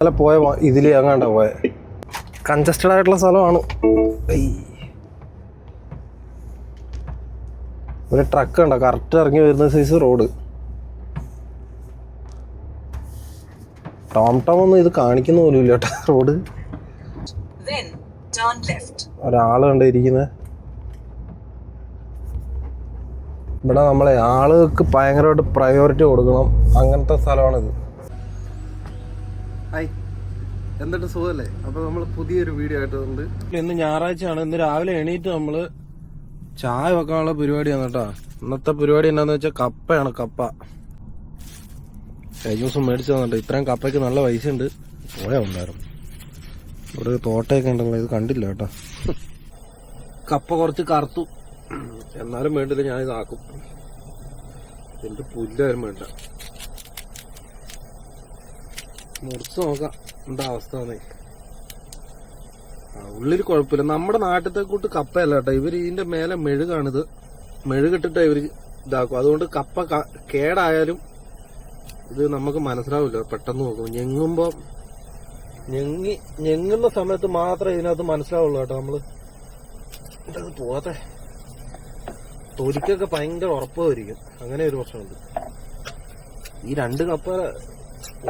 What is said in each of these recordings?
ഇന്നലെ പോയ ഇതിൽ ഇതിൽ അങ്ങാണ്ട പോയ? കൺജസ്റ്റഡ് ആയിട്ടുള്ള സ്ഥലമാണ്. ഒരു ട്രക്ക് ഉണ്ടോ കറക്റ്റ് ഇറങ്ങി വരുന്ന സൈസ് റോഡ് ടോം ടോം ഒന്നും ഇത് കാണിക്കുന്ന പോലും ഇല്ല കേട്ടോ റോഡ് Then turn left. ഒരാൾ കണ്ട് ഇരിക്കുന്നത് ഇവിടെ നമ്മളെ ആളുകൾക്ക് ഭയങ്കരമായിട്ട് പ്രയോറിറ്റി കൊടുക്കണം. അങ്ങനത്തെ സ്ഥലമാണിത്. എന്നിട്ട് സുഖമല്ലേ? അപ്പൊ നമ്മൾ പുതിയൊരു വീഡിയോ ആയിട്ട് ഉണ്ട് ഇന്ന് ഞായറാഴ്ചയാണ്. ഇന്ന് രാവിലെ എണീറ്റ് നമ്മൾ ചായ വെക്കാനുള്ള പരിപാടിയാണ് കേട്ടോ. ഇന്നത്തെ പരിപാടി എന്നാന്ന് വെച്ചാൽ കപ്പയാണ് കപ്പ. കഴിഞ്ഞ ദിവസം മേടിച്ചു തന്നിട്ട് ഇത്രയും കപ്പയ്ക്ക് നല്ല പൈസ ഉണ്ട്. പോയാ ഉണ്ടായിരുന്നു ഇവിടെ തോട്ടയൊക്കെ ഉണ്ടല്ലോ ഇത് കണ്ടില്ല കേട്ടോ. കപ്പ കുറച്ച് കറുത്തു. എന്നാലും വേണ്ടില്ല ഞാൻ ഇതാക്കും എന്റെ പുല്ലാരും വേണ്ട. മുറിച്ച് നോക്കാം. എന്താ അവസ്ഥ ഉള്ളിൽ കുഴപ്പമില്ല. നമ്മുടെ നാട്ടിലത്തെ കൂട്ട് കപ്പയല്ല കേട്ടോ. ഇവർ ഇതിന്റെ മേലെ മെഴുകാണിത്. മെഴുകിട്ടിട്ട് ഇവർ ഇതാക്കും. അതുകൊണ്ട് കപ്പ കേടായാലും ഇത് നമുക്ക് മനസ്സിലാവില്ല. പെട്ടെന്ന് നോക്കും. ഞെങ്ങുമ്പോ ഞെങ്ങി ഞെങ്ങുന്ന സമയത്ത് മാത്രമേ ഇതിനകത്ത് മനസ്സിലാവുള്ളൂ കേട്ടോ നമ്മൾ. പോകാത്തെ തൊലിക്കൊക്കെ ഭയങ്കര ഉറപ്പായിരിക്കും. അങ്ങനെ ഒരു പ്രശ്നമുണ്ട്. ഈ രണ്ട് കപ്പ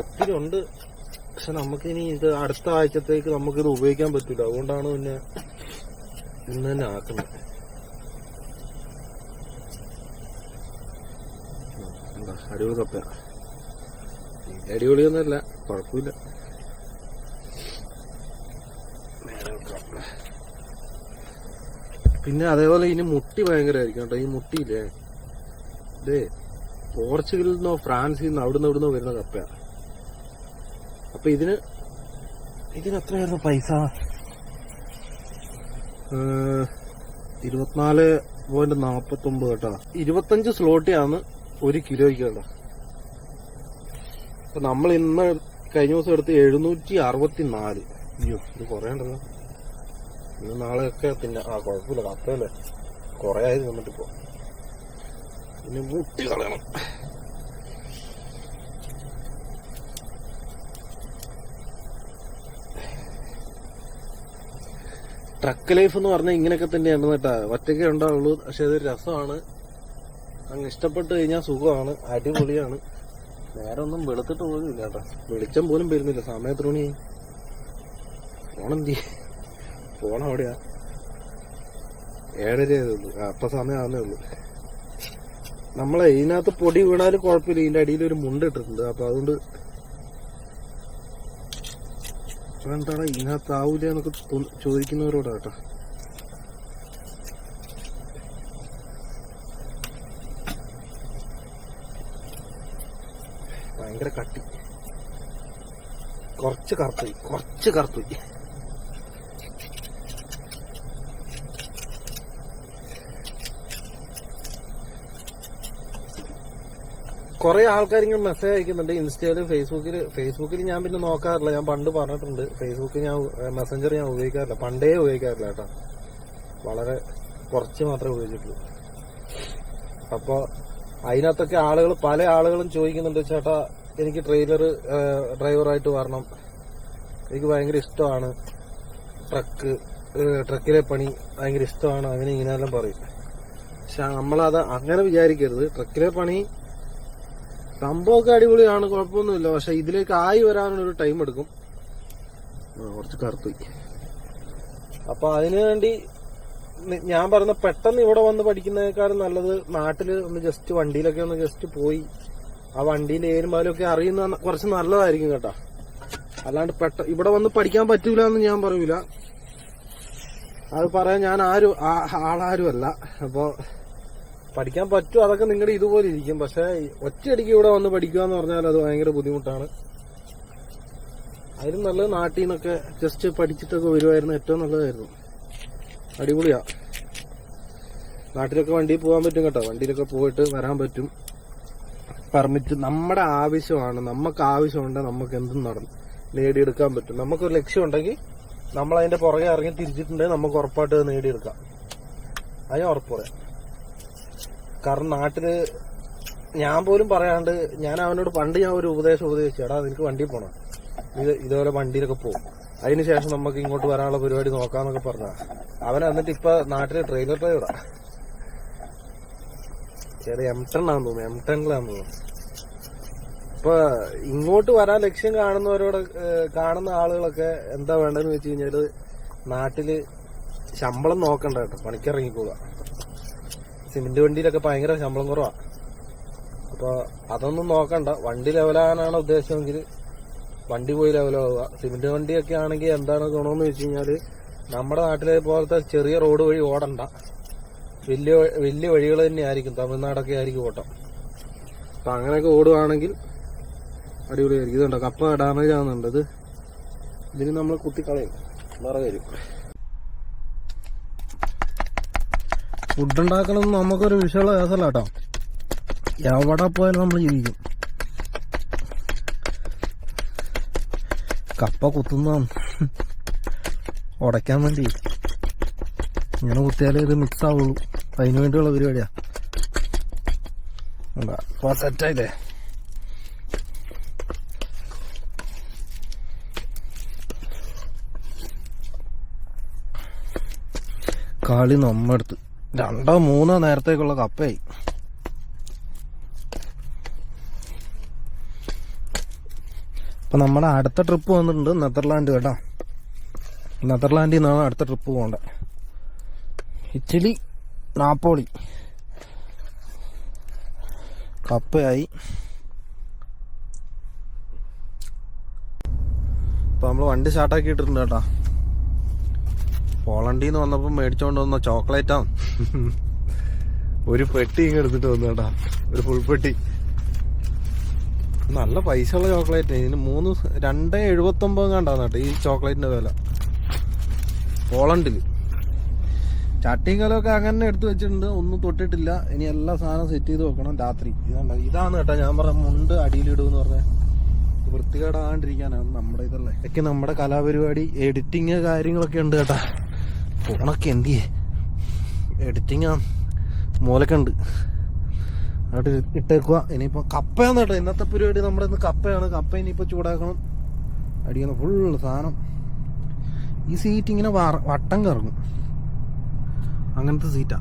ഒത്തിരി ഉണ്ട്. പക്ഷെ നമുക്ക് ഇനി ഇത് അടുത്ത ആഴ്ചത്തേക്ക് നമുക്കിത് ഉപയോഗിക്കാൻ പറ്റില്ല അതുകൊണ്ടാണ് പിന്നെ ഇന്ന് തന്നെ ആക്കുന്നത്. അടിപൊളി കപ്പ അടിപൊളിയൊന്നുമല്ല കുഴപ്പമില്ല. പിന്നെ അതേപോലെ ഇനി മുട്ടി ഭയങ്കരമായിരിക്കും കേട്ടോ. ഈ മുട്ടിയില്ലേ? ഇതേ പോർച്ചുഗലിൽ നിന്നോ ഫ്രാൻസിൽ നിന്നോ അവിടുന്ന് ഇവിടുന്നോ വരുന്ന കപ്പയാ. അപ്പൊ ഇതിന് ഇതിന് എത്രയായിരുന്നു പൈസ? ഇരുപത്തിനാല് പോയിന്റ് നാപ്പത്തി ഒമ്പത് കേട്ടോ. ഇരുപത്തഞ്ച് സ്ലോട്ടിയാണ് ഒരു കിലോയ്ക്ക് കേട്ടോ. അപ്പൊ നമ്മൾ ഇന്ന് കഴിഞ്ഞ ദിവസം എടുത്ത് എഴുന്നൂറ്റി അറുപത്തി നാല് അയ്യോ ഇത് കുറയണ്ടല്ലോ. ഇന്ന് നാളെയൊക്കെ പിന്നെ ആ കുഴപ്പമില്ല കപ്പയല്ലേ കുറേ ആയി വന്നിട്ട് ഇപ്പോ. പിന്നെ മുട്ടി കളയണം. ട്രക്ക് ലൈഫ് എന്ന് പറഞ്ഞാൽ ഇങ്ങനെയൊക്കെ തന്നെയാണ് കേട്ടാ. ഒറ്റയ്ക്കേ ഉണ്ടാവുള്ളൂ. പക്ഷെ അതൊരു രസമാണ്. അങ്ങ് ഇഷ്ടപ്പെട്ട് കഴിഞ്ഞാൽ സുഖമാണ്. അടിപൊളിയാണ്. നേരെ ഒന്നും വെളുത്തിട്ട് പോലും ഇല്ല കേട്ടോ. വെളിച്ചം പോലും വരുന്നില്ല. സമയത്ത് മണി ഫോണെന്തി ഫോൺ അവിടെയാ. ഏഴര ഉള്ളൂ. അപ്പൊ സമയമാകുന്നേ ഉള്ളൂ. നമ്മളെ ഇതിനകത്ത് പൊടി വീണാലും കുഴപ്പമില്ല. ഇതിന്റെ അടിയിൽ ഒരു മുണ്ട് ഇട്ടിട്ടുണ്ട്. അപ്പൊ അതുകൊണ്ട് എന്താണ് ഇതിനകത്ത് ആവൂല എന്നൊക്കെ ചോദിക്കുന്നവരോടാ കേട്ടോ ഭയങ്കര കട്ടി. കുറച്ച് കറുത്തുപോയി കുറച്ച് കറുത്തുപോയി കുറെ ആൾക്കാർ ഇങ്ങനെ മെസ്സേജ് അയക്കുന്നുണ്ട്. ഇൻസ്റ്റയിൽ ഫേസ്ബുക്കിൽ ഫേസ്ബുക്കിൽ ഞാൻ പിന്നെ നോക്കാറില്ല. ഞാൻ പണ്ട് പറഞ്ഞിട്ടുണ്ട്. ഫേസ്ബുക്കിൽ ഞാൻ മെസ്സഞ്ചർ ഞാൻ ഉപയോഗിക്കാറില്ല. പണ്ടേ ഉപയോഗിക്കാറില്ല കേട്ടോ. വളരെ കുറച്ച് മാത്രമേ ഉപയോഗിച്ചിട്ടുള്ളൂ. അപ്പൊ അതിനകത്തൊക്കെ ആളുകൾ പല ആളുകളും ചോദിക്കുന്നുണ്ട് ചേട്ടാ എനിക്ക് ട്രെയിലർ ഡ്രൈവറായിട്ട് വരണം. എനിക്ക് ഭയങ്കര ഇഷ്ടമാണ്. ട്രക്ക് ട്രക്കിലെ പണി ഭയങ്കര ഇഷ്ടമാണ്. അങ്ങനെ ഇങ്ങനെയെല്ലാം പറയും. പക്ഷെ നമ്മളത് അങ്ങനെ വിചാരിക്കരുത്. ട്രക്കിലെ പണി സംഭവമൊക്കെ അടിപൊളിയാണ് കുഴപ്പമൊന്നുമില്ല. പക്ഷെ ഇതിലേക്ക് ആയി വരാനൊരു ടൈം എടുക്കും. കുറച്ച് കറുത്തു അപ്പൊ അതിനു വേണ്ടി ഞാൻ പറഞ്ഞ പെട്ടെന്ന് ഇവിടെ വന്ന് പഠിക്കുന്നതിനേക്കാളും നല്ലത് നാട്ടിൽ ഒന്ന് ജസ്റ്റ് വണ്ടിയിലൊക്കെ ഒന്ന് ജസ്റ്റ് പോയി ആ വണ്ടിയിൽ ഏരുമ്പാലും ഒക്കെ അറിയുന്ന കുറച്ച് നല്ലതായിരിക്കും കേട്ടാ. അല്ലാണ്ട് പെട്ട ഇവിടെ വന്ന് പഠിക്കാൻ പറ്റൂല എന്ന് ഞാൻ പറയൂല. അത് പറയാൻ ഞാൻ ആരും ആളാരും ആളാരുമല്ല. അപ്പോ പഠിക്കാൻ പറ്റും അതൊക്കെ നിങ്ങളുടെ ഇതുപോലെ ഇരിക്കും. പക്ഷെ ഒറ്റയടിക്ക് ഇവിടെ വന്ന് പഠിക്കുക എന്ന് പറഞ്ഞാൽ അത് ഭയങ്കര ബുദ്ധിമുട്ടാണ്. അതിലും നല്ലത് നാട്ടിൽ നിന്നൊക്കെ ജസ്റ്റ് പഠിച്ചിട്ടൊക്കെ വരുമായിരുന്നു ഏറ്റവും നല്ലതായിരുന്നു. അടിപൊളിയാ. നാട്ടിലൊക്കെ വണ്ടിയിൽ പോകാൻ പറ്റും കേട്ടോ. വണ്ടിയിലൊക്കെ പോയിട്ട് വരാൻ പറ്റും. പെർമിറ്റ് നമ്മുടെ ആവശ്യമാണ്. നമുക്ക് ആവശ്യമുണ്ടെങ്കിൽ നമുക്ക് എന്തും നടന്നു നേടിയെടുക്കാൻ പറ്റും. നമുക്കൊരു ലക്ഷ്യം ഉണ്ടെങ്കിൽ നമ്മൾ അതിന്റെ പുറകെ ഇറങ്ങി തിരിച്ചിട്ടുണ്ടെങ്കിൽ നമുക്ക് ഉറപ്പായിട്ട് നേടിയെടുക്കാം. അതിന് ഉറപ്പ് പറയാം. കാരണം നാട്ടിൽ ഞാൻ പോലും പറയാണ്ട് ഞാൻ അവനോട് പണ്ട് ഞാൻ ഒരു ഉപദേശം ഉപദേശിച്ചു എടാ നിനക്ക് വണ്ടി പോണം. ഇത് ഇതുപോലെ വണ്ടിയിലൊക്കെ പോകും. അതിനുശേഷം നമുക്ക് ഇങ്ങോട്ട് വരാനുള്ള പരിപാടി നോക്കാന്നൊക്കെ പറഞ്ഞ. അവൻ എന്നിട്ട് ഇപ്പൊ നാട്ടിലെ ട്രെയിലർ ഡ്രൈവറാ ചെറിയ എം ടെൻ ആണെന്ന് തോന്നുന്നു എം ടെനിലാന്ന് തോന്നുന്നു. ഇപ്പൊ ഇങ്ങോട്ട് വരാൻ ലക്ഷ്യം കാണുന്നവരോട് കാണുന്ന ആളുകളൊക്കെ എന്താ വേണ്ടതെന്ന് വെച്ച് കഴിഞ്ഞാൽ നാട്ടിൽ ശമ്പളം നോക്കണ്ട കേട്ടോ പണിക്കിറങ്ങിക്കോളുക സിമെന്റ് വണ്ടിയിലൊക്കെ ഭയങ്കര ശമ്പളം കുറവാ. അപ്പൊ അതൊന്നും നോക്കണ്ട. വണ്ടി ലെവലാകാനാണ് ഉദ്ദേശമെങ്കിൽ വണ്ടി പോയി ലെവലാവുക. സിമെന്റ് വണ്ടിയൊക്കെ ആണെങ്കിൽ എന്താണ് ഗുണമെന്ന് വെച്ച് കഴിഞ്ഞാൽ നമ്മുടെ നാട്ടിലെ പോലത്തെ ചെറിയ റോഡ് വഴി ഓടണ്ട. വലിയ വലിയ വഴികൾ തന്നെ ആയിരിക്കും തമിഴ്നാടൊക്കെ ആയിരിക്കും ഓട്ടം. അപ്പൊ അങ്ങനെയൊക്കെ ഓടുവാണെങ്കിൽ അടിപൊളിയായിരിക്കും. ഇതുണ്ടോ? കപ്പ ഡാമേജ് ആവുന്നുണ്ട്? ഇത് ഇതിന് നമ്മൾ കുത്തിക്കളയും. വേറെ വരും ഫുഡ് ഉണ്ടാക്കണം നമുക്കൊരു വിഷയമുള്ള കേസല്ല കേട്ടോ എവിടെ പോയാലും നമ്മൾ ജീവിക്കും. കപ്പ കുത്തുന്ന ഉടയ്ക്കാൻ വേണ്ടി ഇങ്ങനെ കുത്തിയാലേ ഇത് മിക്സ് ആവുള്ളൂ. അതിന് വേണ്ടിയുള്ള പരിപാടിയാ. എന്താ അപ്പൊ സെറ്റായില്ലേ കാളി നമ്മടുത്ത് രണ്ടോ മൂന്നോ നേരത്തേക്കുള്ള കപ്പയായി. അപ്പൊ നമ്മുടെ അടുത്ത ട്രിപ്പ് വന്നിട്ടുണ്ട് നെതർലാൻഡ് കേട്ടോ. നെതർലാൻഡിൽ നിന്നാണ് അടുത്ത ട്രിപ്പ് പോകേണ്ടത് ഇറ്റലി നാപ്പോളി. കപ്പയായി. ഇപ്പൊ നമ്മൾ വണ്ടി സ്റ്റാർട്ടാക്കിയിട്ടുണ്ട് കേട്ടോ. പോളണ്ടിൽ നിന്ന് വന്നപ്പോ മേടിച്ചോണ്ട് വന്ന ചോക്ലേറ്റാ. ഒരു പെട്ടി ഇങ്ങനെ എടുത്തിട്ട് വന്നു കേട്ടാ ഒരു ഫുൾ പെട്ടി. നല്ല പൈസ ഉള്ള ചോക്ലേറ്റ്. ഇതിന് മൂന്ന് രണ്ട് എഴുപത്തി ഒമ്പത് കണ്ടാന്ന് കേട്ടോ ഈ ചോക്ലേറ്റിന്റെ വില. പോളണ്ടിൽ. ചട്ടിയും കലമൊക്കെ അങ്ങനെ എടുത്തു വെച്ചിട്ടുണ്ട്. ഒന്നും തൊട്ടിട്ടില്ല. ഇനി എല്ലാ സാധനവും സെറ്റ് ചെയ്ത് വെക്കണം രാത്രി. ഇതാണ്ട. ഇതാണ് കേട്ടോ ഞാൻ പറഞ്ഞ മുണ്ട് അടിയിലിടുമെന്ന് പറഞ്ഞ. വൃത്തികേടാണ്ടിരിക്കാനാണ് നമ്മുടെ ഇതല്ലേ. ഇതൊക്കെ നമ്മുടെ കലാപരിപാടി. എഡിറ്റിങ് കാര്യങ്ങളൊക്കെ ഉണ്ട് കേട്ടാ. ഫോണൊക്കെ എന്തിയേ? എഡിറ്റിങ് ആ. മൂലൊക്കെ ഉണ്ട്. അവിടെ ഇട്ടേക്കുക ഇനിയിപ്പോൾ കപ്പയാണ് കേട്ടോ ഇന്നത്തെ പരിപാടി നമ്മുടെ ഇന്ന് കപ്പയാണ്. കപ്പ ഇനിയിപ്പോൾ ചൂടാക്കണം. അടിക്കുന്ന ഫുൾ സാധനം. ഈ സീറ്റ് ഇങ്ങനെ വട്ടം കറങ്ങും. അങ്ങനത്തെ സീറ്റാ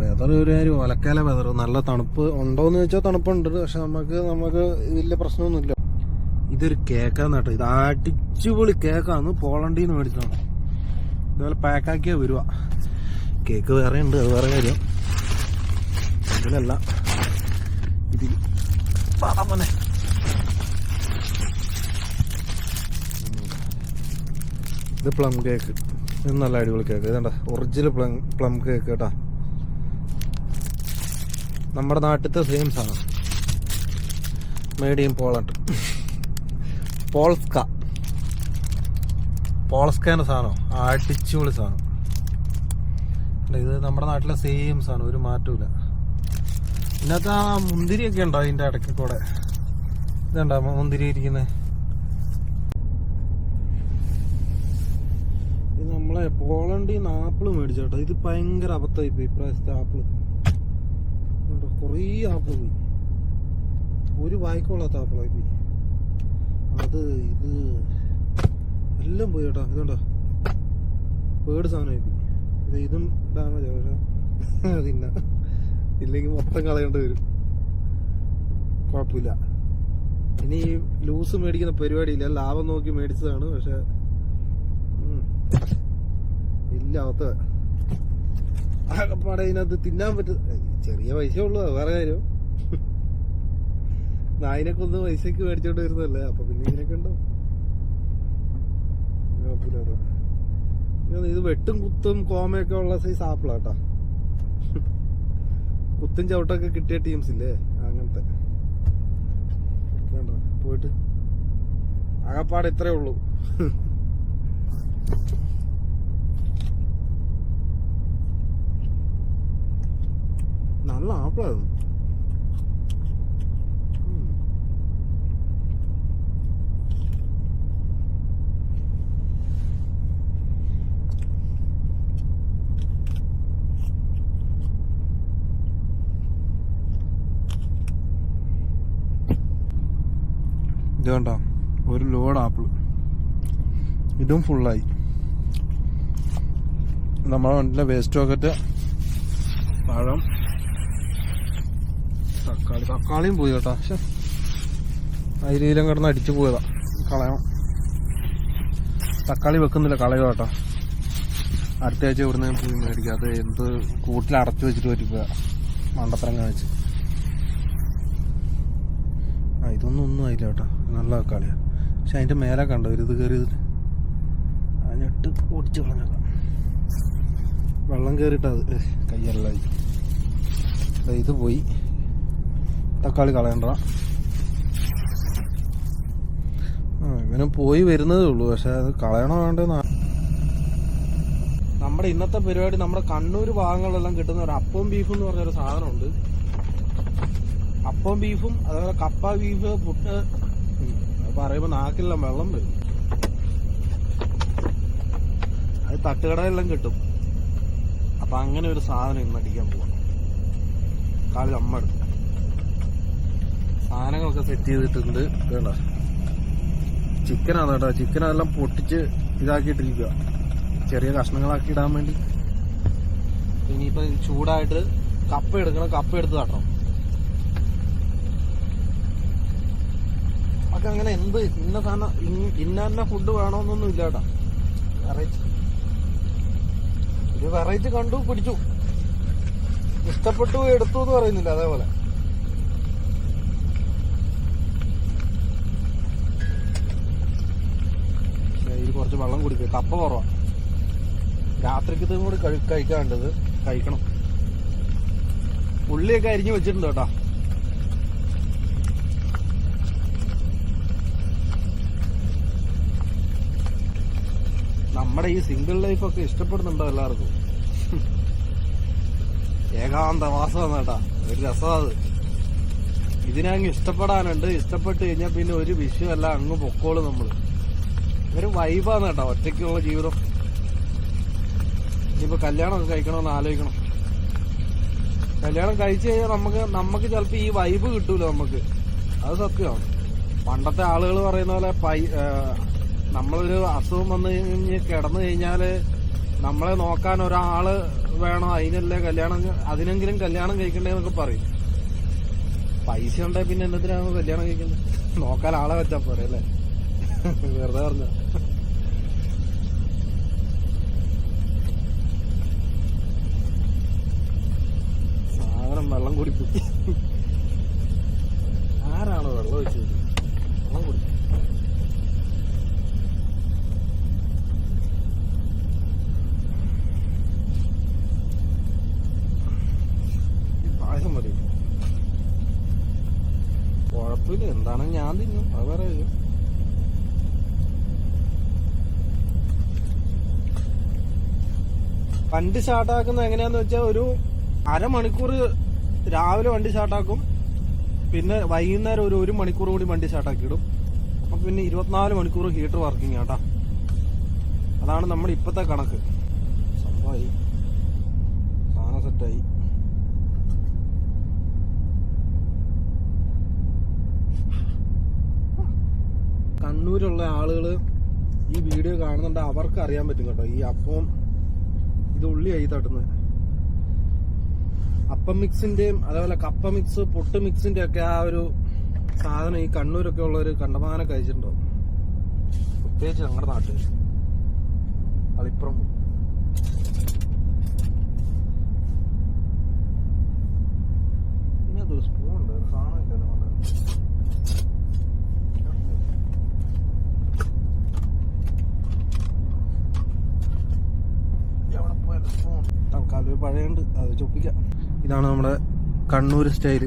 വെതർ ഒരു കാര്യം ഒലക്കാല വെതർ നല്ല തണുപ്പ് ഉണ്ടോന്ന് ചോദിച്ചാൽ തണുപ്പുണ്ട്. പക്ഷെ നമുക്ക് നമുക്ക് വലിയ പ്രശ്നമൊന്നുമില്ല. ഇതൊരു കേക്കാന്ന് കേട്ടോ ഇത് അടിച്ചുപൊളി കേക്കാന്ന് പോളണ്ടിന്ന് മേടിച്ചതാണ്. ഇതുപോലെ പാക്കാക്കിയാ വരുക കേക്ക് വേറെ ഉണ്ട് അത് വേറെ കാര്യം. ഇതിലല്ല. ഇതിൽ പടമനെ ഇത് പ്ലം കേക്ക്. ഇത് നല്ല അടിപൊളി കേക്ക്. ഇതണ്ട ഒറിജിനൽ പ്ലം പ്ലം കേക്ക് കേട്ടാ. നമ്മുടെ നാട്ടിലത്തെ സെയിം സാധനം മേഡ് ഇൻ പോളണ്ട് പോൾസ്ക പോൾസ്കാന്റെ സാധനം അടിച്ചുപൊളി സാധനം. ഇത് നമ്മുടെ നാട്ടിലെ സെയിം സാധനം ഒരു മാറ്റമില്ല ഇതിനകത്ത് ആ മുന്തിരിയൊക്കെ ഉണ്ടോ അതിന്റെ ഇടയ്ക്ക് കൂടെ? ഇതുണ്ടോ മുന്തിരി ഇരിക്കുന്നത് നമ്മളെ പോളണ്ടിൽ നിന്ന് ആപ്പിൾ കേട്ടോ. ഇത് ഭയങ്കര അബദ്ധമായി പോയി ഇപ്രാവശ്യത്തെ ആപ്പിൾ. കൊറേ ആപ്പിൾ പോയി. ഒരു വായിക്കൊള്ളാത്ത ആപ്പിളായി പോയി. അത് ഇത് എല്ലാം പോയി കേട്ടോ. ഇതുണ്ടോ? പേട് സാധനമായി പോയി. ഇത് ഇതും ഡാമേജ് പക്ഷെ അതിന്ന ഇല്ലെങ്കിൽ മൊത്തം കളയേണ്ടി വരും. കുഴപ്പമില്ല. ഇനി ഈ ലൂസ് മേടിക്കുന്ന പരിപാടിയില്ല. ലാഭം നോക്കി മേടിച്ചതാണ് പക്ഷെ ഇല്ലാത്ത ആകപ്പാടെ ഇതിനകത്ത് തിന്നാൻ പറ്റും ചെറിയ പൈസ ഉള്ളൂ വേറെ കാര്യം. നായിനൊക്കെ ഒന്ന് പൈസക്ക് മേടിച്ചോണ്ട് വരുന്നതല്ലേ? അപ്പൊ പിന്നെ ഇങ്ങനെയൊക്കെ ഉണ്ടോ? കുഴപ്പമില്ല. ഇത് വെട്ടും കുത്തും കോമയൊക്കെ ഉള്ള സൈസ് ആപ്പിളാട്ടാ കുത്തും ചവിട്ടൊക്കെ കിട്ടിയ ടീംസ് ഇല്ലേ അങ്ങനത്തെ. വേണ്ട? പോയിട്ട്. ആകപ്പാട് ഇത്രേ ഉള്ളൂ. നല്ല ആപ്പിളാണ് ഇത് കണ്ടോ? ഒരു ലോഡ് ആപ്പിൾ ഇതും ഫുള്ളായി നമ്മളെ വണ്ടിയിലെ വേസ്റ്റ് ഒക്കെ പഴം തക്കാളി. തക്കാളിയും പോയി കേട്ടോ. പക്ഷെ അരിയിലും കിടന്ന് അടിച്ചു പോയതാ. കളയണം തക്കാളി വെക്കുന്നില്ല. കളയോ കേട്ടോ. അടുത്ത ആഴ്ച ഇവിടുന്ന് പോയി മേടിക്കുക അത് എന്ത് കൂട്ടിൽ അടച്ചു വെച്ചിട്ട് പറ്റിപ്പോയ മണ്ടത്തരം കാണിച്ച്. ഇതൊന്നും ഒന്നും ആയില്ല കേട്ടോ. നല്ല കളിയാണ് പക്ഷെ അതിന്റെ മേലെ കണ്ടോ? ഇത് കയറി അതിനിട്ട് ഓടിച്ച് കളഞ്ഞേക്കാം വെള്ളം കയറിയിട്ട് അത്. ഏഹ്, കയ്യെല്ലായി ഇത് പോയി. തക്കാളി കളയണ്ട. ഇവന് പോയി വരുന്നതേ ഉള്ളൂ. പക്ഷെ അത് കളയണോ വേണ്ടെന്ന് നമ്മുടെ ഇന്നത്തെ പരിപാടി നമ്മുടെ കണ്ണൂർ ഭാഗങ്ങളിലെല്ലാം കിട്ടുന്ന ഒരു അപ്പവും ബീഫും എന്ന് പറഞ്ഞൊരു സാധനമുണ്ട്. അപ്പവും ബീഫും അതേപോലെ കപ്പ ബീഫ് പുട്ട് പറയുമ്പോ നാക്കിലെല്ലാം വെള്ളം വരും. അത് തട്ടുകടയെല്ലാം കിട്ടും. അപ്പൊ അങ്ങനെ ഒരു സാധനം ഇന്ന് അടിക്കാൻ പോവാം കാലിൽ അമ്മ എടുത്തു. സാധനങ്ങളൊക്കെ സെറ്റ് ചെയ്തിട്ടുണ്ട്. വേണ്ട ചിക്കനാണ് കേട്ടോ ചിക്കൻ അതെല്ലാം പൊട്ടിച്ച് ഇതാക്കിയിട്ടിരിക്കുക ചെറിയ കഷ്ണങ്ങളാക്കി ഇടാൻ വേണ്ടി. ഇനിയിപ്പോ ചൂടായിട്ട് കപ്പ എടുക്കണം. കപ്പ എടുത്ത് തട്ടണം. നമുക്ക് എന്ത് ഇന്ന സാധനം ഇന്ന- ഫുഡ് വേണമെന്നൊന്നും ഇല്ല വെറൈറ്റി ഒരു വെറൈറ്റി കണ്ടു പിടിച്ചു. ഇഷ്ടപ്പെട്ടു എടുത്തു എന്ന് പറയുന്നില്ല അതേപോലെ. ഇതിൽ കുറച്ച് വെള്ളം കുടിക്കുക കപ്പ കുറവാ. രാത്രിക്ക് ഇതും കൂടി കഴിക്കാണ്ടത് കഴിക്കണം. ഉള്ളിയൊക്കെ അരിഞ്ഞു വെച്ചിട്ടുണ്ട് കേട്ടോ. നമ്മുടെ ഈ സിംഗിൾ ലൈഫൊക്കെ ഇഷ്ടപ്പെടുന്നുണ്ടോ എല്ലാവർക്കും? ഏകാന്തവാസമാണ് കേട്ടാ. ഒരു രസമാത് അത്. ഇതിനങ്ങ് ഇഷ്ടപ്പെടാനുണ്ട്. ഇഷ്ടപ്പെട്ട് കഴിഞ്ഞാൽ പിന്നെ ഒരു വിഷയമല്ല അങ്ങ് പൊക്കോളും നമ്മൾ ഒരു വൈബാണ് കേട്ടോ ഒറ്റയ്ക്കുള്ള ജീവിതം. ഇനിയിപ്പോ കല്യാണമൊക്കെ കഴിക്കണമെന്ന് ആലോചിക്കണം. കല്യാണം കഴിച്ചു കഴിഞ്ഞാൽ നമുക്ക് നമുക്ക് ചിലപ്പോൾ ഈ വൈബ് കിട്ടൂല നമുക്ക്. അത് സത്യമാണ്. പണ്ടത്തെ ആളുകൾ പറയുന്ന പോലെ നമ്മളൊരു അസുഖം വന്നു കഴിഞ്ഞ് കിടന്നു കഴിഞ്ഞാൽ നമ്മളെ നോക്കാൻ ഒരാൾ വേണം അതിനല്ലേ കല്യാണം അതിനെങ്കിലും കല്യാണം കഴിക്കണ്ടേന്നൊക്കെ പറയും. പൈസ ഉണ്ടെങ്കിൽ പിന്നെ എന്തിനാണ് കല്യാണം കഴിക്കുന്നത്? നോക്കാൻ ആളെ വെച്ചാ പോരെ അല്ലേ? വെറുതെ പറഞ്ഞ സാധനം വെള്ളം കുടിക്കും ആരാണ് വെള്ളം ഒഴിച്ചത് വെള്ളം കുടിക്കും ഈ പായസം മതി കുഴപ്പമില്ല എന്താണ് ഞാൻ തിന്നും അത് വേറെ കാര്യം. വണ്ടി സ്റ്റാർട്ടാക്കുന്നത് എങ്ങനെയാന്ന് വെച്ചാൽ ഒരു അരമണിക്കൂർ രാവിലെ വണ്ടി സ്റ്റാർട്ടാക്കും പിന്നെ വൈകുന്നേരം ഒരു ഒരു മണിക്കൂർ കൂടി വണ്ടി സ്റ്റാർട്ടാക്കി ഇടും. അപ്പൊ പിന്നെ ഇരുപത്തിനാല് മണിക്കൂർ ഹീറ്റർ വർക്കിംഗ് ആട്ടാ അതാണ് നമ്മുടെ ഇപ്പത്തെ കണക്ക്. സംഭവമായി. സാധനം സെറ്റായി കണ്ണൂരുള്ള ആളുകൾ ഈ വീഡിയോ കാണുന്നുണ്ട്. അവർക്ക് അറിയാൻ പറ്റും കേട്ടോ. ഈ അപ്പം ഇത് ഉള്ളിയായി തട്ടുന്നത്. അപ്പം മിക്സിന്റെയും അതേപോലെ കപ്പ മിക്സ് പൊട്ട് മിക്സിന്റെ ഒക്കെ ആ ഒരു സാധനം ഈ കണ്ണൂരൊക്കെ ഒരു കണ്ടമാനം കഴിച്ചിട്ടുണ്ടാവും പ്രത്യേകിച്ച് ഞങ്ങളുടെ നാട്ടിൽ കളിപ്പുറം പിന്നെ അതൊരു സ്പൂൺ ഉണ്ട് ഒരു സാധനം ഇല്ലല്ലോ നമ്മുടെ എവിടെ പോയാലും സ്പൂൺ തൽക്കാലം ഒരു പഴയുണ്ട് അത് ചൊപ്പിക്കാം ഇതാണ് നമ്മുടെ കണ്ണൂർ സ്റ്റൈൽ.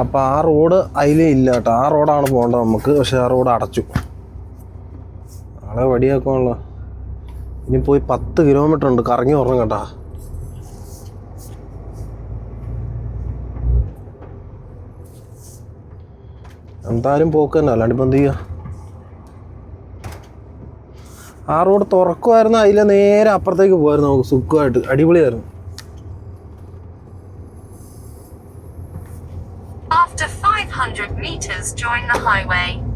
അപ്പോൾ ആ റോഡ് അതിലേ ഇല്ല കേട്ടോ. ആ റോഡാണ് പോകേണ്ടത് നമുക്ക്. പക്ഷെ ആ റോഡ് അടച്ചു. ആളെ വടിയാക്കാനുള്ള ഇനി പോയി പത്ത് കിലോമീറ്റർ ഉണ്ട്. കറങ്ങി ഉറങ്ങും കേട്ടാ. എന്തായാലും പോക്ക് തന്നെ. അല്ലാണ്ട് ഇപ്പം എന്ത് ചെയ്യുക ആ റോഡ് തുറക്കുമായിരുന്നു. അതിലെ നേരെ അപ്പുറത്തേക്ക് പോകായിരുന്നു നമുക്ക്. സുഖമായിട്ട്. അടിപൊളിയായിരുന്നു. 500 join the highway.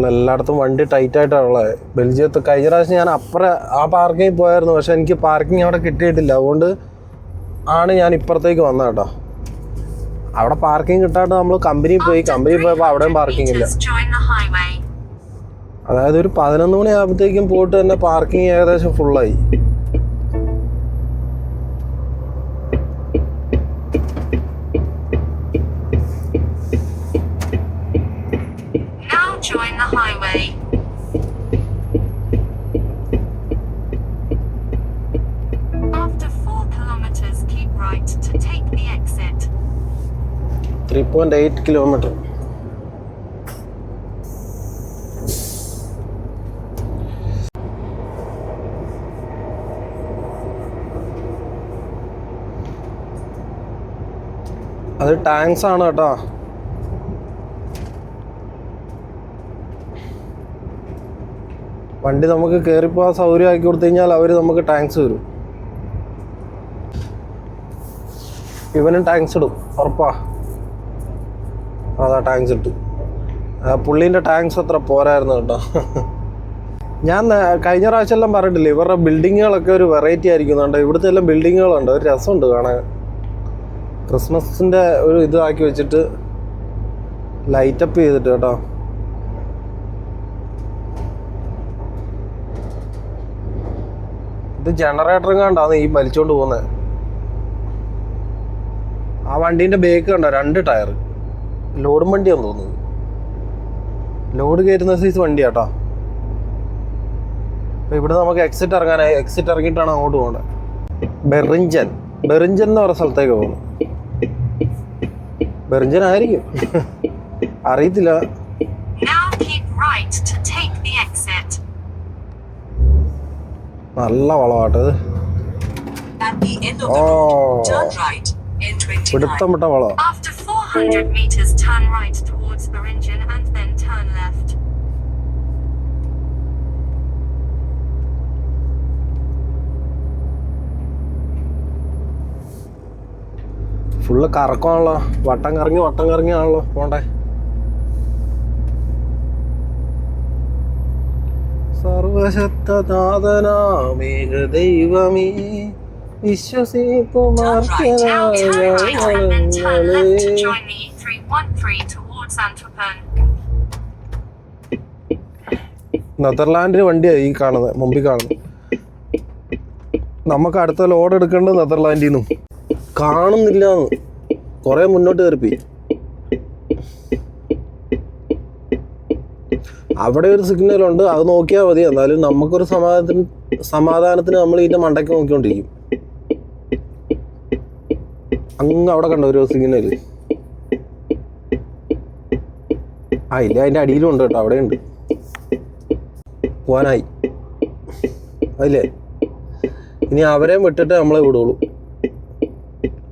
ഫുൾ എല്ലായിടത്തും വണ്ടി ടൈറ്റ് ആയിട്ടാണ് ഉള്ളത്. ബെൽജിയത്ത് കഴിഞ്ഞ പ്രാവശ്യം ഞാൻ അപ്പുറം ആ പാർക്കിങ്ങിൽ പോയായിരുന്നു. പക്ഷെ എനിക്ക് പാർക്കിംഗ് അവിടെ കിട്ടിയിട്ടില്ല. അതുകൊണ്ട് ആണ് ഞാൻ ഇപ്പുറത്തേക്ക് വന്നത് കേട്ടോ. അവിടെ പാർക്കിംഗ് കിട്ടാണ്ട് നമ്മൾ കമ്പനി പോയി. കമ്പനി പോയപ്പോൾ അവിടെയും 300 പാർക്കിംഗ് ഇല്ല. അതായത് ഒരു പതിനൊന്ന് മണി ആകുമ്പോഴത്തേക്കും പോയിട്ട് തന്നെ പാർക്കിംഗ് ഏകദേശം ഫുള്ളായി Join the highway. After 4 kilometers, keep right to take the exit. Three point eight kilometre അത് ടാങ്സ് ആണ് കേട്ടോ വണ്ടി നമുക്ക് കയറിപ്പോകാൻ സൗകര്യമാക്കി കൊടുത്തു കഴിഞ്ഞാൽ അവർ നമുക്ക് ടാങ്ക്സ് തരും. ഇവനും ടാങ്ക്സ് ഇടും ഉറപ്പാ. അതാ ടാങ്ക്സ് ഇട്ടു. പുള്ളീന്റെ ടാങ്ക്സ് അത്ര പോരായിരുന്നു കേട്ടോ. ഞാൻ കഴിഞ്ഞ പ്രാവശ്യം എല്ലാം പറഞ്ഞിട്ടില്ലേ ഇവരുടെ ബിൽഡിങ്ങുകളൊക്കെ ഒരു വെറൈറ്റി ആയിരിക്കുന്നുണ്ട് ഇവിടുത്തെ എല്ലാം ബിൽഡിങ്ങുകളുണ്ട് ഒരു രസമുണ്ട് കാണാൻ. ക്രിസ്മസിന്റെ ഒരു ഇതാക്കി വെച്ചിട്ട് ലൈറ്റപ്പ് ചെയ്തിട്ട് കേട്ടോ. ജനറേറ്ററും കണ്ടാണ് ഈ വലിച്ചോണ്ട് പോകുന്നത് ആ വണ്ടീന്റെ ബേക്ക് കണ്ടോ? രണ്ട് ടയർ ലോഡും വണ്ടിയാന്ന് തോന്നുന്നത് ലോഡ് കയറ്റുന്ന സൈസ് വണ്ടിയാട്ടോ. അപ്പൊ ഇവിടെ നമുക്ക് എക്സിറ്റ് ഇറങ്ങാനായി. എക്സിറ്റ് ഇറങ്ങിയിട്ടാണ് അങ്ങോട്ട് പോകുന്നത് ബെറിഞ്ചൻ. ബെറിഞ്ചൻ എന്ന് പറഞ്ഞ സ്ഥലത്തേക്ക് പോകുന്നു. ബെറിഞ്ചൻ ആയിരിക്കും. അറിയത്തില്ല. Now keep right to take the exit. നല്ല വളമാട്ടത് പിടുത്തം വിട്ട വളം. ഫുള്ള് കറക്കാണല്ലോ വട്ടം കറങ്ങി വട്ടം കറങ്ങി ആണല്ലോ പോണ്ടേ. Towards Antwerpen. നെതർലാൻഡിന് വണ്ടിയാണ് ഈ കാണുന്നത് മുമ്പിൽ കാണുന്നത് നമുക്ക് അടുത്ത ലോഡ് എടുക്കേണ്ടത് നെതർലാൻഡിൽ നിന്നും. കാണുന്നില്ല കുറെ മുന്നോട്ട് കയറിപ്പോയി. അവിടെ ഒരു സിഗ്നൽ ഉണ്ട്. അത് നോക്കിയാൽ മതി. എന്നാലും നമുക്കൊരു സമാധാനത്തിന് സമാധാനത്തിന് നമ്മൾ ഇതിന്റെ മണ്ടയ്ക്ക് നോക്കിക്കൊണ്ടിരിക്കും. അങ്ങ് അവിടെ കണ്ടോ ഒരു സിഗ്നൽ ആ ഇല്ല അതിന്റെ അടിയിലും ഉണ്ട് കേട്ടോ. അവിടെ ഉണ്ട്. പോവാനായി. അതില്ലേ ഇനി അവരെയും വിട്ടിട്ട് നമ്മളെ വിടുള്ളൂ.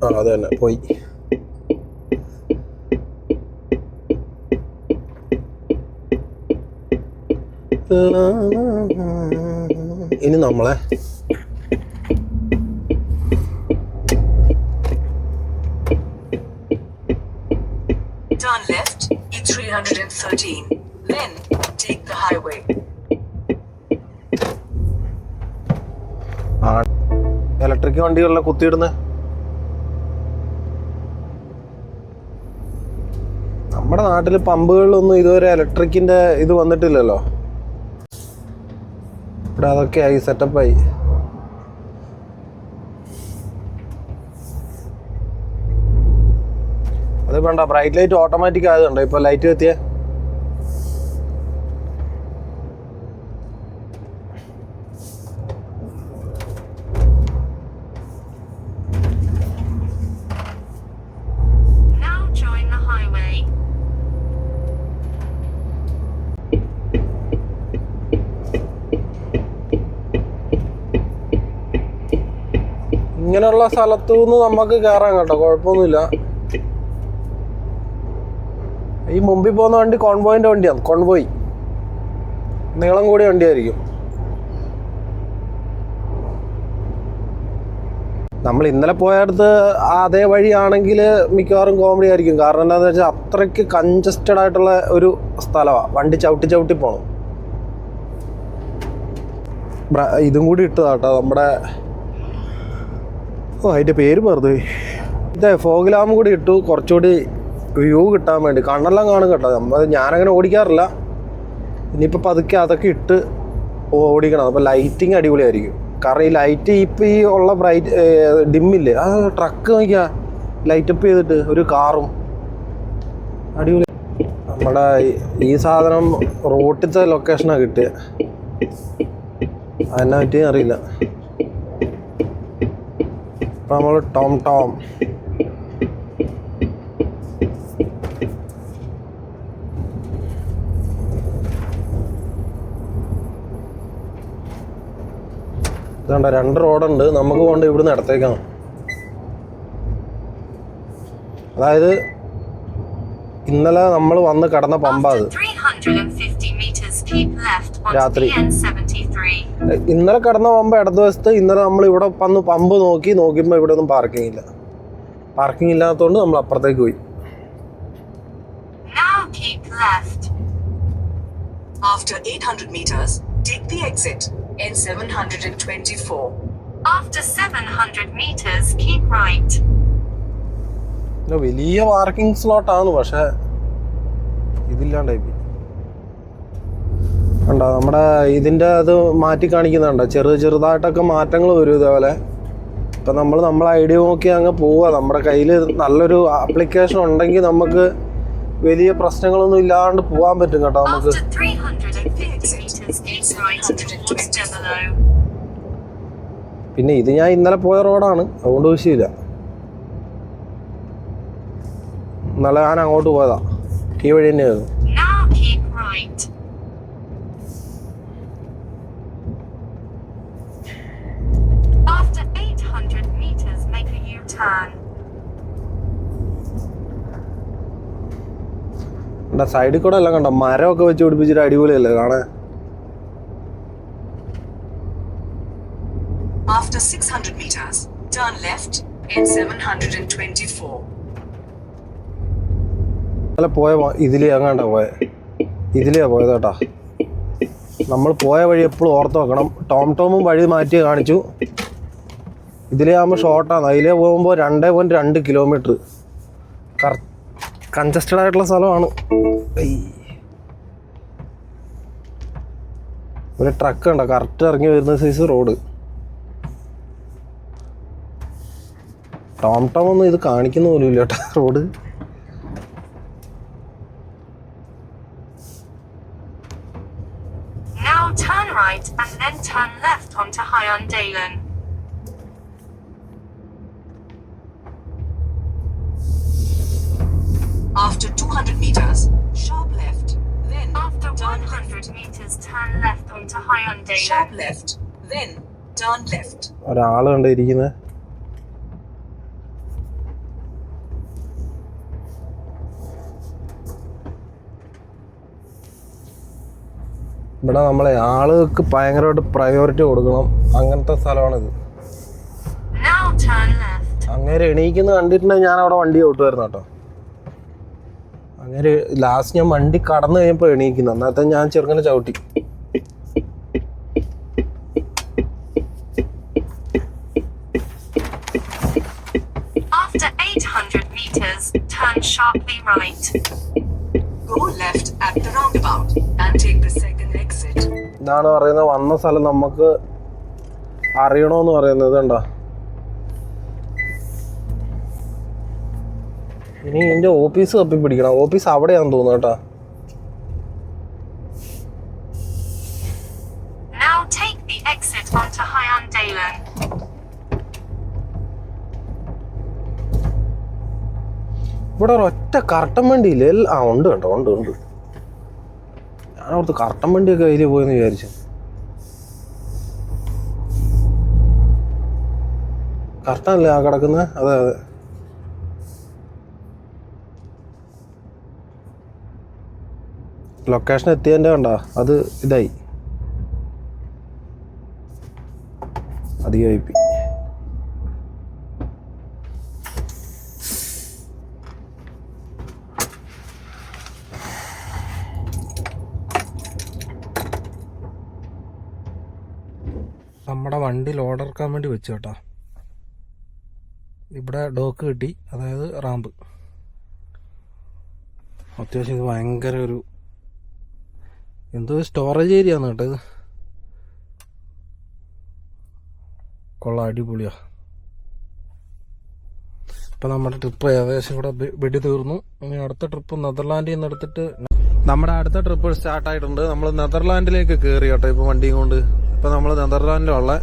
ആ അത് തന്നെ. പോയി. ഇനി നമ്മളെ Turn left, E313. Then, take the highway. ആ ഇലക്ട്രിക് വണ്ടികളിലെ കുത്തിയിടുന്നത് നമ്മുടെ നാട്ടിൽ പമ്പുകളിലൊന്നും ഇതുവരെ ഇലക്ട്രിക്കിന്റെ ഇത് വന്നിട്ടില്ലല്ലോ ഇവിടെ അതൊക്കെ ആയി സെറ്റപ്പായി അത് വേണ്ട ബ്രൈറ്റ് ലൈറ്റ് ഓട്ടോമാറ്റിക് ആയതുണ്ടോ ഇപ്പൊ ലൈറ്റ് എത്തിയ Now join the highway. ഇങ്ങനെയുള്ള സ്ഥലത്തു നിന്ന് നമുക്ക് കേറാം കേട്ടോ കുഴപ്പമൊന്നുമില്ല ഈ മുമ്പിൽ പോകുന്ന വണ്ടി കോൺബോയിന്റെ വണ്ടിയാണ് കോൺവോയ്. നീളം കൂടിയ വണ്ടിയായിരിക്കും. നമ്മൾ ഇന്നലെ പോയടുത്ത് അതേ വഴിയാണെങ്കിൽ മിക്കവാറും കോമഡി ആയിരിക്കും. കാരണം എന്താണെന്ന് വെച്ചാൽ അത്രയ്ക്ക് കൺജസ്റ്റഡ് ആയിട്ടുള്ള ഒരു സ്ഥലമാണ് വണ്ടി ചവിട്ടി ചവിട്ടി പോകണം ഇതും കൂടി ഇട്ടതാട്ടോ നമ്മുടെ ഓ അതിന്റെ പേര് മറന്നു ഇതേ ഫോഗ്ലാം കൂടി ഇട്ടു. കുറച്ചുകൂടി വ്യൂ കിട്ടാൻ വേണ്ടി. കണ്ണെല്ലാം കാണും കേട്ടോ. നമ്മൾ ഞാനങ്ങനെ ഓടിക്കാറില്ല. ഇനിയിപ്പോൾ പതുക്കെ അതൊക്കെ ഇട്ട് ഓടിക്കണം. അപ്പോൾ ലൈറ്റിങ് അടിപൊളിയായിരിക്കും. കാരണം ഈ ലൈറ്റ് ഇപ്പം ഈ ഉള്ള ബ്രൈറ്റ് ഡിമ്മില്ലേ ആ ട്രക്ക് നോക്കിയാ ലൈറ്റ് അപ്പ് ചെയ്തിട്ട് ഒരു കാറും. അടിപൊളി. നമ്മുടെ ഈ സാധനം റോട്ടിലത്തെ ലൊക്കേഷനാണ് കിട്ടിയത് അതിനെ പറ്റി അറിയില്ല. ഇപ്പം നമ്മൾ ടോം ടോം. ഇതാണ്ട രണ്ട് റോഡുണ്ട്. നമുക്ക് പോകേണ്ട ഇവിടുന്ന് ഇടത്തേക്കാണ്. അതായത് ഇന്നലെ നമ്മൾ വന്ന് കടന്ന പമ്പ അത്. After 350 meters, keep left onto രാത്രി. The N73. ഇന്നലെ കടന്ന പമ്പ് ഇടതുവശത്ത് ഇന്നലെ നമ്മൾ ഇവിടെ വന്ന് പമ്പ് നോക്കി നോക്കിയപ്പോൾ ഇവിടെ ഒന്നും പാർക്കിംഗ് ഇല്ല പാർക്കിംഗ് ഇല്ലാത്തതുകൊണ്ട് നമ്മൾ അപ്പുറത്തേക്ക് പോയി Now keep left. After 800 meters, take the exit N724. After 700 meters, keep right. പിന്നെ വലിയ പാർക്കിംഗ് സ്ലോട്ടാണ് പക്ഷേ ഇതില്ലാണ്ടായി കണ്ടോ നമ്മുടെ ഇതിന്റെ അത് മാറ്റി കാണിക്കുന്നുണ്ടോ. ചെറു ചെറുതായിട്ടൊക്കെ മാറ്റങ്ങൾ വരും ഇതേപോലെ. ഇപ്പം നമ്മൾ നമ്മളെ ഐഡിയ നോക്കി അങ്ങ് പോവുക നമ്മുടെ കയ്യിൽ നല്ലൊരു ആപ്ലിക്കേഷൻ ഉണ്ടെങ്കിൽ നമുക്ക് വലിയ പ്രശ്നങ്ങളൊന്നും ഇല്ലാണ്ട് പോകാൻ പറ്റും കേട്ടോ നമുക്ക്. After 350 meters, keep right towards Devereux. പിന്നെ ഇത് ഞാൻ ഇന്നലെ പോയ റോഡാണ്. അതുകൊണ്ട് വിഷയമില്ല. ഇന്നലെ ഞാൻ അങ്ങോട്ട് പോയതാ. ഈ വഴി തന്നെയായിരുന്നു Now keep right. After 800 meters, make a U-turn. എന്റെ സൈഡിൽ കൂടെ എല്ലാം കണ്ടോ മരമൊക്കെ വെച്ച് പിടിപ്പിച്ചിട്ട് അടിപൊളിയല്ലേ കാണാൻ? After 600 meters, turn left in 724. അല്ല പോയ ഇതിലേ അങ്ങാണ്ടാ പോയെ. ഇതിലെയാ പോയത് കേട്ടാ. നമ്മൾ പോയ വഴി എപ്പോഴും ഓർത്ത് വെക്കണം. ടോം ടോമും വഴി മാറ്റി കാണിച്ചു. ഇതിലേ ആകുമ്പോൾ ഷോർട്ടാണ് അതിലേ പോകുമ്പോൾ രണ്ടേ പോയിന്റ് രണ്ട് കിലോമീറ്റർ കറ കൺജസ്റ്റഡ് ആയിട്ടുള്ള സ്ഥലമാണ്. ഒരു ട്രക്ക് ഉണ്ടോ കറക്റ്റ് ഇറങ്ങി വരുന്ന സൈസ് റോഡ് ടോം ടോം ഒന്നും ഇത് കാണിക്കുന്ന പോലും ഇല്ല കേട്ടോ road Now turn right and then turn left onto Hyundailen. After 200 meters, sharp left, then After 100 meters, turn left onto Hyundai. Sharp left, then turn left. ഒരാൾ കണ്ട് ഇരിക്കുന്നത് ഇവിടെ നമ്മളെ ആളുകൾക്ക് ഭയങ്കരമായിട്ട് പ്രയോറിറ്റി കൊടുക്കണം അങ്ങനത്തെ സ്ഥലമാണിത് Now turn left. അങ്ങനെ എണീക്കുന്ന കണ്ടിട്ടുണ്ടെങ്കിൽ ഞാൻ അവിടെ വണ്ടി ഓട്ടുമായിരുന്നു കേട്ടോ അങ്ങനെ ലാസ്റ്റ് ഞാൻ വണ്ടി കടന്നു കഴിഞ്ഞപ്പോൾ എണീക്കുന്നു അന്നത്തെ ഞാൻ ചെറുങ്ങനെ ചവിട്ടി After 800 meters, turn sharply right. Go left at the roundabout and take the second exit. ഇതാണ് പറയുന്നത് വന്ന സ്ഥലം നമുക്ക് അറിയണോന്ന് പറയുന്നത് കണ്ടോ ഇനി എന്റെ ഓഫീസ് തപ്പി പിടിക്കണം. ഓഫീസ് അവിടെയാന്ന് തോന്നുന്നു കേട്ടോ. Now take the exit onto. ഇവിടെ ഒരൊറ്റ കറട്ടൻ വണ്ടിയില്ല? ആ ഉണ്ട് കേട്ടോ ഉണ്ട് ഉണ്ട്. ഞാൻ അവിടുത്തെ കറട്ടൻ വണ്ടിയൊക്കെ അതിൽ പോയെന്ന് വിചാരിച്ചു. കറട്ടല്ലേ ആ കിടക്കുന്നത് അതെ അതെ. ലൊക്കേഷൻ എത്തിയതിന്റെ കണ്ട അത് ഇതായി. അധികമായി നമ്മുടെ വണ്ടി ലോഡ് വേണ്ടി വെച്ചു കേട്ടോ. ഇവിടെ ഡോക്ക് കിട്ടി അതായത് റാമ്പ്. അത്യാവശ്യം ഇത് ഭയങ്കര ഒരു എന്തോ സ്റ്റോറേജ് ഏരിയ ആണ് കേട്ടോ കൊള്ളാം അടിപൊളിയാ. ഇപ്പം നമ്മുടെ ട്രിപ്പ് ഏകദേശം ഇവിടെ വെടി തീർന്നു. ഇനി അടുത്ത ട്രിപ്പ് നെതർലാൻഡിൽ നിന്ന് എടുത്തിട്ട് നമ്മുടെ അടുത്ത ട്രിപ്പ് സ്റ്റാർട്ടായിട്ടുണ്ട് നമ്മൾ നെതർലാൻഡിലേക്ക് കയറി കേട്ടോ ഇപ്പൊ വണ്ടിയും കൊണ്ട്. ഇപ്പൊ നമ്മൾ നെതർലാൻഡിലുള്ള